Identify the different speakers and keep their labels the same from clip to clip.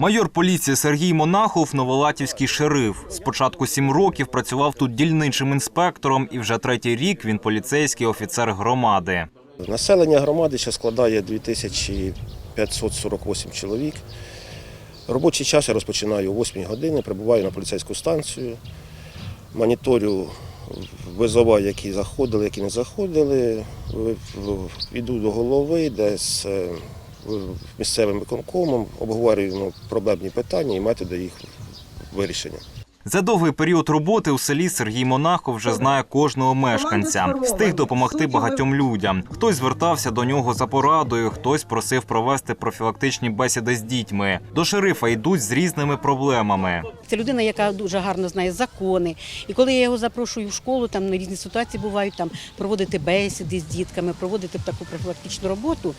Speaker 1: Майор поліції Сергій Монахов новолатівський шериф. Спочатку сім років працював тут дільничим інспектором, і вже третій рік він поліцейський офіцер громади.
Speaker 2: Населення громади ще складає 2548 чоловік. Робочий час я розпочинаю о 8 години, прибуваю на поліцейську станцію, моніторю визова, які заходили, які не заходили, йду до голови, де з в- місцевим виконкомом, обговорюємо проблемні питання і методи їх вирішення.
Speaker 1: За довгий період роботи у селі Сергій Монахов вже знає кожного мешканця. Встиг допомогти багатьом людям. Хтось звертався до нього за порадою, хтось просив провести профілактичні бесіди з дітьми. До шерифа йдуть з різними проблемами.
Speaker 3: Це людина, яка дуже гарно знає закони. І коли я його запрошую в школу, там на різні ситуації бувають там проводити бесіди з дітками, проводити таку профілактичну роботу,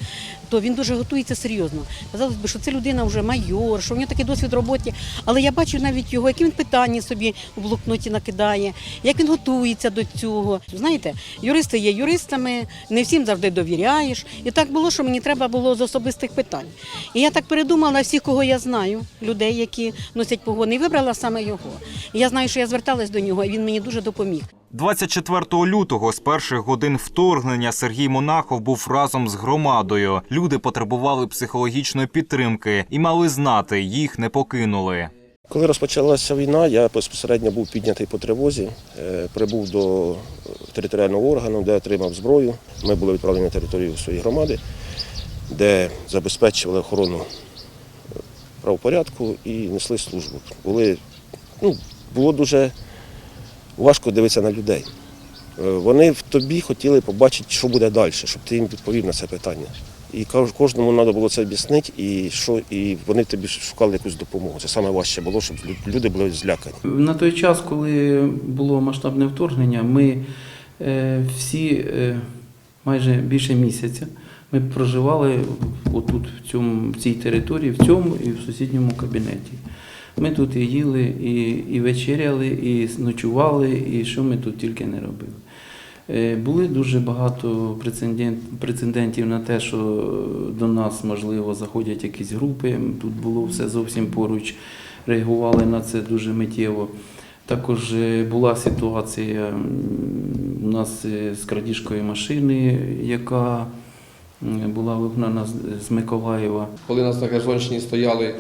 Speaker 3: то він дуже готується серйозно. Казалось би, що це людина вже майор, що в нього такий досвід в роботі. Але я бачу навіть його, які він питання собі у блокноті накидає, як він готується до цього. Знаєте, юристи є юристами, не всім завжди довіряєш. І так було, що мені треба було з особистих питань. І я так передумала всіх, кого я знаю, людей, які носять погони, і вибрала саме його. І я знаю, що я зверталась до нього, і він мені дуже допоміг.
Speaker 1: 24 лютого з перших годин вторгнення Сергій Монахов був разом з громадою. Люди потребували психологічної підтримки і мали знати, їх не покинули.
Speaker 2: Коли розпочалася війна, я безпосередньо був піднятий по тривозі, е, прибув до територіального органу, де отримав зброю. Ми були відправлені на територію своєї громади, де забезпечували охорону е, правопорядку і несли службу. Були, ну, було дуже важко дивитися на людей. Е, Вони в тобі хотіли побачити, що буде далі, щоб ти їм відповів на це питання. І кож- кожному треба було це об'яснити, і що і вони тобі шукали якусь допомогу. Це саме важче було, щоб люди були злякані.
Speaker 4: На той час, коли було масштабне вторгнення, ми е, всі е, майже більше місяця ми проживали отут, в, цьому, в цій території, в цьому і в сусідньому кабінеті. Ми тут і їли, і, і вечеряли, і ночували, і що ми тут тільки не робили. Е, Були дуже багато прецедент- прецедентів на те, що до нас, можливо, заходять якісь групи. Тут було все зовсім поруч, реагували на це дуже миттєво. Також е, була ситуація у нас е, з крадіжкою машини, яка була вигнана з- Миколаєва.
Speaker 5: Коли нас на Херсонщині стояли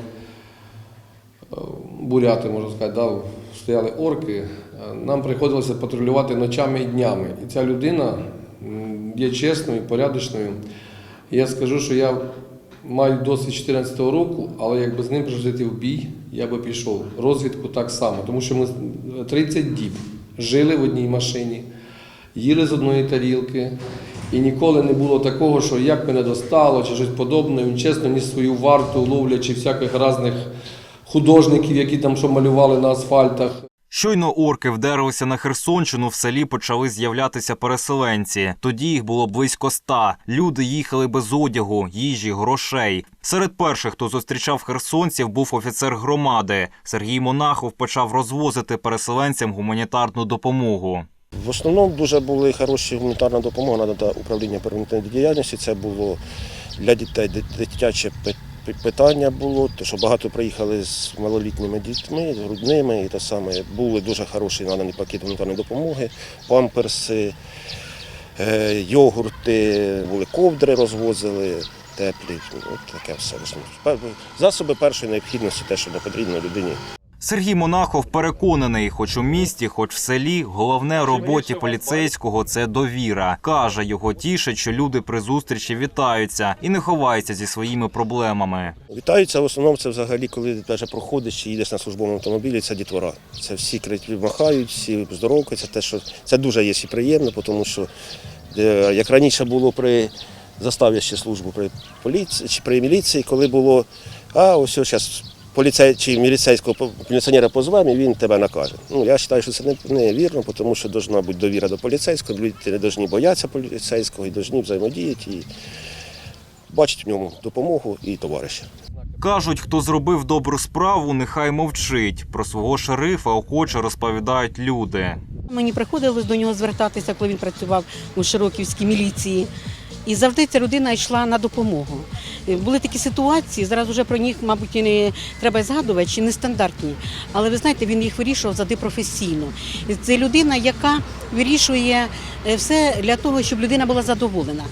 Speaker 5: буряти, можна сказати, да, стояли орки, е, нам приходилося патрулювати ночами і днями. І ця людина є чесною, порядочною. Я скажу, що я маю досвід 14 року, але якби з ним прожити в бій, я би пішов. Розвідку так само, тому що ми 30 діб жили в одній машині, їли з одної тарілки. І ніколи не було такого, що як мене достало, чи щось подобне. Він чесно ніс свою варту, ловлячи всяких різних художників, які там що малювали на асфальтах.
Speaker 1: Щойно орки вдерлися на Херсонщину, в селі почали з'являтися переселенці. Тоді їх було близько ста. Люди їхали без одягу, їжі, грошей. Серед перших, хто зустрічав херсонців, був офіцер громади. Сергій Монахов почав розвозити переселенцям гуманітарну допомогу.
Speaker 2: В основному дуже були хороші гуманітарна допомога надана управління первинної діяльності. Це було для дітей дит- дитяче пи- пи- питання було, то що багато приїхали з малолітніми дітьми, грудними і те саме. Були дуже хороші надані пакети гуманітарної допомоги, памперси, е, йогурти, були ковдри розвозили. Теплі, от таке все. Засоби першої необхідності, те, що не потрібно людині
Speaker 1: Сергій Монахов переконаний, хоч у місті, хоч в селі, головне роботі поліцейського це довіра. Каже, його тішить, що люди при зустрічі вітаються і не ховаються зі своїми проблемами.
Speaker 2: Вітаються в основному це взагалі, коли навіть проходиш чи їдеш на службовому автомобілі, це дітвора. Це всі махають, всі здоровкаються. Те, що це дуже є і приємно, тому що е, як раніше було при заставі службу при поліції чи при міліції, коли було, а ось зараз поліцей чи міліцейського по- міліціонера позвемо, і він тебе накаже. Ну я вважаю, що це не, не вірно, тому що повинна бути довіра до поліцейського, люди не повинні боятися поліцейського і повинні взаємодіяти і бачити в ньому допомогу і товариша.
Speaker 1: Кажуть, хто зробив добру справу, нехай мовчить. Про свого шерифа охоче розповідають люди.
Speaker 3: Мені приходилось до нього звертатися, коли він працював у Широківській міліції. І завжди ця людина йшла на допомогу. Е, Були такі ситуації, зараз вже про них, мабуть, і не треба згадувати, чи нестандартні. Але ви знаєте, він їх вирішував завжди професійно. Це людина, яка вирішує е, все для того, щоб людина була задоволена.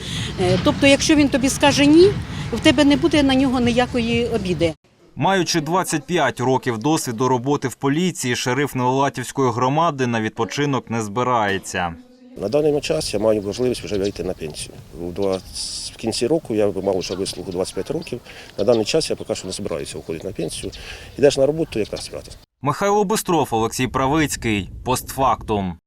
Speaker 3: Е, Тобто, якщо він тобі скаже ні, в тебе не буде на нього ніякої обіди.
Speaker 1: Маючи 25 років досвіду роботи в поліції, шериф Новолатівської громади на відпочинок не збирається.
Speaker 2: На даний час я маю можливість вже вийти на пенсію. У 20 В кінці року я мав вже вислугу 25 років. На даний час я поки що не збираюся уходити на пенсію. Йдеш на роботу, якраз свято.
Speaker 1: Михайло Бистров, Олексій Правицький. Постфактум.